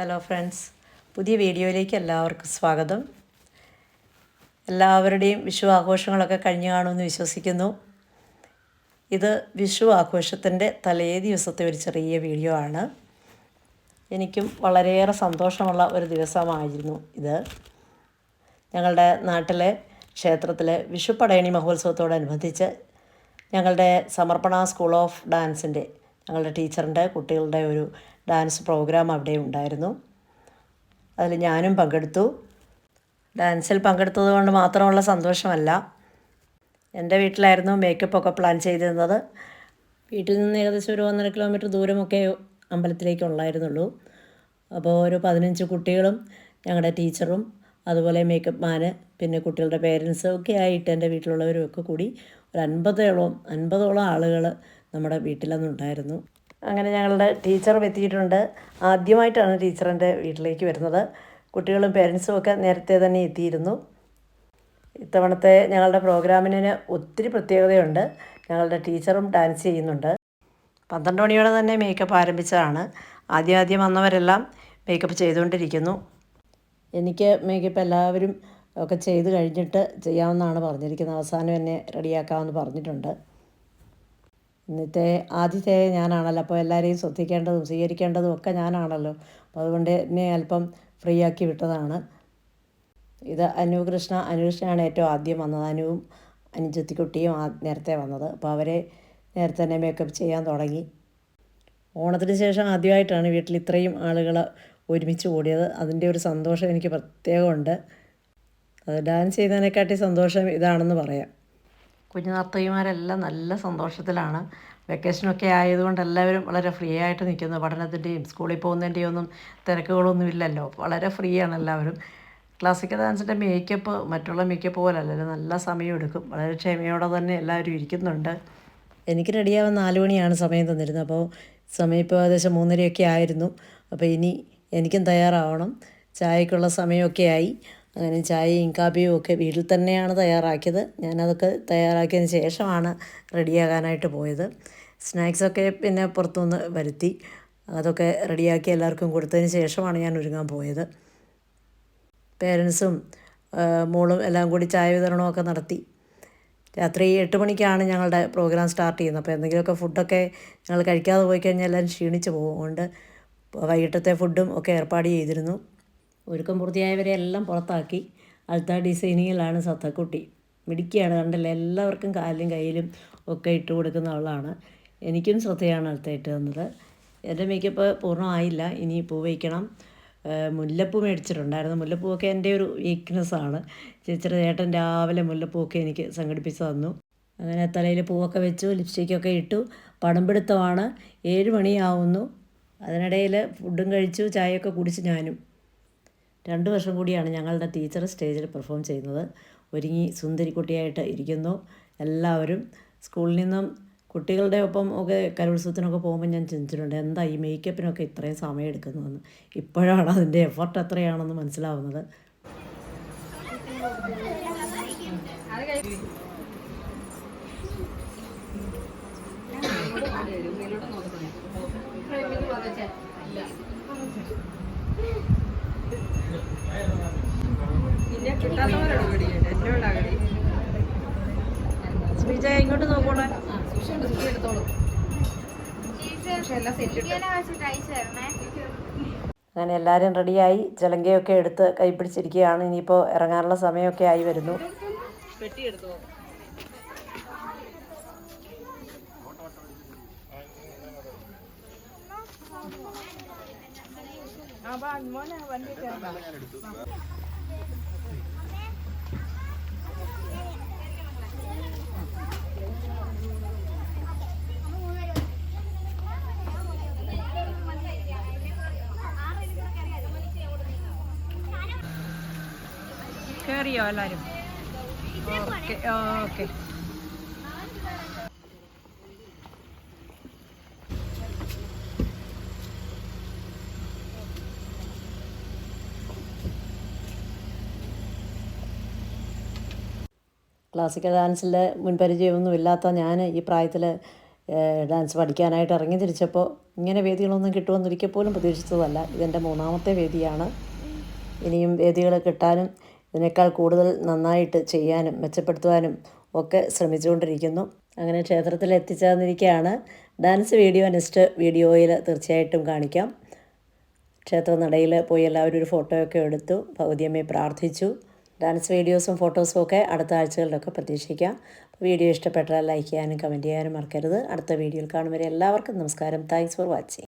Hello friends പുതിയ വീഡിയോയിലേക്ക് എല്ലാവർക്കും സ്വാഗതം. എല്ലാവരുടെയും വിഷു ആഘോഷങ്ങളൊക്കെ കഴിഞ്ഞു കാണുമെന്ന് വിശ്വസിക്കുന്നു. ഇത് വിഷു ആഘോഷത്തിന്റെ തലേ ദിവസത്തെ ഒരു ചെറിയ വീഡിയോ ആണ്. എനിക്കും വളരെയേറെ സന്തോഷമുള്ള ഒരു ദിവസമായിരുന്നു ഇത്. ഞങ്ങളുടെ നാട്ടിലെ ക്ഷേത്രത്തിലെ വിഷു പടയണി മഹോത്സവത്തോടനുബന്ധിച്ച് ഞങ്ങളുടെ സമർപ്പണ സ്കൂൾ ഓഫ് ഡാൻസിന്റെ ഞങ്ങളുടെ ടീച്ചറിന്റെ കുട്ടികളുടെ ഒരു ഡാൻസ് പ്രോഗ്രാം അവിടെ ഉണ്ടായിരുന്നു. അതിൽ ഞാനും പങ്കെടുത്തു. ഡാൻസിൽ പങ്കെടുത്തത് കൊണ്ട് മാത്രമുള്ള സന്തോഷമല്ല. എന്റെ വീട്ടിലായിരുന്നു മേക്കപ്പ് ഒക്കെ പ്ലാൻ ചെയ്തിരുന്നത്. വീട്ടിൽ നിന്ന് ഏകദേശം ഒരു ഒന്നര കിലോമീറ്റർ ദൂരമൊക്കെ അമ്പലത്തിലേക്ക് ഉള്ളായിരുന്നുള്ളൂ. അപ്പോൾ ഒരു പതിനഞ്ച് കുട്ടികളും ഞങ്ങളുടെ ടീച്ചറും അതുപോലെ മേക്കപ്പ് മാന് പിന്നെ കുട്ടികളുടെ പേരൻസും ഒക്കെ ആയിട്ട് എന്റെ വീട്ടിലുള്ളവരും ഒക്കെ കൂടി ഒരു അൻപതോളം അൻപതോളം ആളുകൾ നമ്മുടെ വീട്ടിലന്നുണ്ടായിരുന്നു അങ്ങനെ ഞങ്ങളുടെ ടീച്ചറും എത്തിയിട്ടുണ്ട്. ആദ്യമായിട്ടാണ് ടീച്ചറിന്റെ വീട്ടിലേക്ക് വരുന്നത്. കുട്ടികളും പേരൻസും ഒക്കെ നേരത്തെ തന്നെ എത്തിയിരുന്നു. ഇത്തവണത്തെ ഞങ്ങളുടെ പ്രോഗ്രാമിന് ഒത്തിരി പ്രത്യേകതയുണ്ട്. ഞങ്ങളുടെ ടീച്ചറും ഡാൻസ് ചെയ്യുന്നുണ്ട്. പന്ത്രണ്ട് മണിയോടെ തന്നെ മേക്കപ്പ് ആരംഭിച്ചതാണ്. ആദ്യം ആദ്യം വന്നവരെല്ലാം മേക്കപ്പ് ചെയ്തുകൊണ്ടിരിക്കുന്നു. എനിക്ക് മേക്കപ്പ് എല്ലാവരും ഒക്കെ ചെയ്ത് കഴിഞ്ഞിട്ട് ചെയ്യാമെന്നാണ് പറഞ്ഞിരിക്കുന്നത്. അവസാനം എന്നെ റെഡിയാക്കാമെന്ന് പറഞ്ഞിട്ടുണ്ട്. ഇന്നത്തെ ആദ്യത്തെ ഞാനാണല്ലോ. അപ്പോൾ എല്ലാവരെയും ശ്രദ്ധിക്കേണ്ടതും സ്വീകരിക്കേണ്ടതും ഒക്കെ ഞാനാണല്ലോ. അപ്പോൾ അതുകൊണ്ട് എന്നെ അല്പം ഫ്രീ ആക്കി വിട്ടതാണ്. ഇത് അനു കൃഷ്ണ അനുകൃഷ്ണയാണ് ഏറ്റവും ആദ്യം വന്നത്. അനുവും അനുജത്തിക്കുട്ടിയും നേരത്തെ വന്നത്. അപ്പോൾ അവരെ നേരത്തെ തന്നെ മേക്കപ്പ് ചെയ്യാൻ തുടങ്ങി. ഓണത്തിന് ശേഷം ആദ്യമായിട്ടാണ് വീട്ടിൽ ഇത്രയും ആളുകൾ ഒരുമിച്ച് കൂടിയത്. അതിന്റെ ഒരു സന്തോഷം എനിക്ക് പ്രത്യേകമുണ്ട്. അത് ഡാൻസ് ചെയ്യുന്നതിനെക്കാട്ടി സന്തോഷം ഇതാണെന്ന് പറയാം. കുഞ്ഞു നർത്തകിമാരെല്ലാം നല്ല സന്തോഷത്തിലാണ്. വെക്കേഷനൊക്കെ ആയതുകൊണ്ട് എല്ലാവരും വളരെ ഫ്രീ ആയിട്ട് നിൽക്കുന്നു. പഠനത്തിന്റെയും സ്കൂളിൽ പോകുന്നതിന്റെയും ഒന്നും തിരക്കുകളൊന്നും ഇല്ലല്ലോ. വളരെ ഫ്രീ ആണ് എല്ലാവരും. ക്ലാസിക്കൽ ഡാൻസിന്റെ മേക്കപ്പ് മറ്റുള്ള മേക്കപ്പ് പോലെ അല്ലല്ലോ നല്ല സമയം എടുക്കും. വളരെ ക്ഷമയോടെ തന്നെ എല്ലാവരും ഇരിക്കുന്നുണ്ട്. എനിക്ക് റെഡിയാവാൻ നാല് മണിയാണ് സമയം തന്നിരുന്നത്. അപ്പോൾ സമയം ഇപ്പോൾ ഏകദേശം മൂന്നരയൊക്കെ ആയിരുന്നു. അപ്പോൾ ഇനി എനിക്കും തയ്യാറാവണം. ചായക്കുള്ള സമയമൊക്കെ ആയി. അങ്ങനെ ചായയും കാപ്പിയും ഒക്കെ വീട്ടിൽ തന്നെയാണ് തയ്യാറാക്കിയത്. ഞാനതൊക്കെ തയ്യാറാക്കിയതിന് ശേഷമാണ് റെഡിയാകാനായിട്ട് പോയത്. സ്നാക്സൊക്കെ പിന്നെ പുറത്തുനിന്ന് വരുത്തി. അതൊക്കെ റെഡിയാക്കി എല്ലാവർക്കും കൊടുത്തതിന് ശേഷമാണ് ഞാൻ ഒരുങ്ങാൻ പോയത്. പേരൻസും മോളും എല്ലാം കൂടി ചായ വിതരണമൊക്കെ നടത്തി. രാത്രി എട്ട് മണിക്കാണ് ഞങ്ങളുടെ പ്രോഗ്രാം സ്റ്റാർട്ട് ചെയ്യുന്നത്. അപ്പോൾ എന്തെങ്കിലുമൊക്കെ ഫുഡൊക്കെ ഞങ്ങൾ കഴിക്കാതെ പോയി കഴിഞ്ഞാൽ എല്ലാവരും ക്ഷീണിച്ച് പോകും. അതുകൊണ്ട് വൈകിട്ടത്തെ ഫുഡും ഒക്കെ ഏർപ്പാട് ചെയ്തിരുന്നു. ഒരുക്കം പൂർത്തിയായവരെ എല്ലാം പുറത്താക്കി. അൽത്ത ഡിസൈനിങ്ങിലാണ് സത്തക്കുട്ടി. മിടുക്കിയാണ്. കണ്ടല്ലേ? എല്ലാവർക്കും കാലിലും കയ്യിലും ഒക്കെ ഇട്ട് കൊടുക്കുന്ന ആളാണ് എനിക്കും ശ്രദ്ധയാണ് അൽത്ത ഇട്ട് തന്നത്. എന്റെ മേക്കപ്പ് പൂർണമായില്ല. ഇനി പൂ വയ്ക്കണം. മുല്ലപ്പൂ മേടിച്ചിട്ടുണ്ടായിരുന്നു. മുല്ലപ്പൂവൊക്കെ എന്റെ ഒരു വീക്ക്നെസ്സാണ് ചേച്ചിയുടെ ചേട്ടൻ രാവിലെ മുല്ലപ്പൂവൊക്കെ എനിക്ക് സംഘടിപ്പിച്ച് തന്നു. അങ്ങനെ തലയിൽ പൂവൊക്കെ വെച്ചു ലിപ്സ്റ്റിക്കൊക്കെ ഇട്ടു. പടംപിടുത്തമാണ് ഏഴ് മണിയാവുന്നു. അതിനിടയിൽ ഫുഡും കഴിച്ചു ചായയൊക്കെ കുടിച്ച് ഞാനും. രണ്ട് വർഷം കൂടിയാണ് ഞങ്ങളുടെ ടീച്ചർ സ്റ്റേജിൽ പെർഫോം ചെയ്യുന്നത്. ഒരുങ്ങി സുന്ദരിക്കുട്ടിയായിട്ട് ഇരിക്കുന്നു. എല്ലാവരും സ്കൂളിൽ നിന്നും കുട്ടികളുടെ ഒപ്പം ഒക്കെ കലോത്സവത്തിനൊക്കെ പോകുമ്പോൾ ഞാൻ ചിന്തിച്ചിട്ടുണ്ട് എന്താ ഈ മേക്കപ്പിനൊക്കെ ഇത്രയും സമയം എടുക്കുന്നതെന്ന് ഇപ്പോഴാണ് അതിന്റെ എഫർട്ട് എത്രയാണെന്ന് മനസ്സിലാവുന്നത്. ശ്രീജ ഇങ്ങോട്ട് നോക്കോളെ അങ്ങനെ എല്ലാവരും റെഡിയായി. ചിലങ്കയൊക്കെ എടുത്ത് കൈ പിടിച്ചിരിക്കുകയാണ്. ഇനിയിപ്പോൾ ഇറങ്ങാനുള്ള സമയമൊക്കെ ആയി വരുന്നു. കയറിയോ എല്ലാവരും ഓക്കെ ഓക്കെ. ക്ലാസിക്കൽ ഡാൻസിൽ മുൻപരിചയമൊന്നും ഇല്ലാത്ത ഞാൻ ഈ പ്രായത്തിൽ ഡാൻസ് പഠിക്കാനായിട്ട് ഇറങ്ങി തിരിച്ചപ്പോൾ ഇങ്ങനെ വേദികളൊന്നും കിട്ടുമെന്ന് ഒരിക്കൽ പോലും പ്രതീക്ഷിച്ചതല്ല. ഇതെന്റെ മൂന്നാമത്തെ വേദിയാണ്. ഇനിയും വേദികൾ കിട്ടാനും ഇതിനേക്കാൾ കൂടുതൽ നന്നായിട്ട് ചെയ്യാനും മെച്ചപ്പെടുത്തുവാനും ഒക്കെ ശ്രമിച്ചുകൊണ്ടിരിക്കുന്നു. അങ്ങനെ ക്ഷേത്രത്തിൽ എത്തിച്ചേർന്നിരിക്കുകയാണ് ഡാൻസ് വീഡിയോ നെക്സ്റ്റ് വീഡിയോയിൽ തീർച്ചയായിട്ടും കാണിക്കാം. ക്ഷേത്ര നടയിൽ പോയി എല്ലാവരും ഒരു ഫോട്ടോയൊക്കെ എടുത്തു ഭൗതിയമ്മയെ പ്രാർത്ഥിച്ചു. ഡാൻസ് വീഡിയോസും ഫോട്ടോസും ഒക്കെ അടുത്ത ആഴ്ചകളിലൊക്കെ പ്രതീക്ഷിക്കാം. വീഡിയോ ഇഷ്ടപ്പെട്ടാൽ ലൈക്ക് ചെയ്യാനും കമന്റ് ചെയ്യാനും മറക്കരുത്. അടുത്ത വീഡിയോയിൽ കാണും വരെ എല്ലാവർക്കും നമസ്കാരം. Thanks for watching.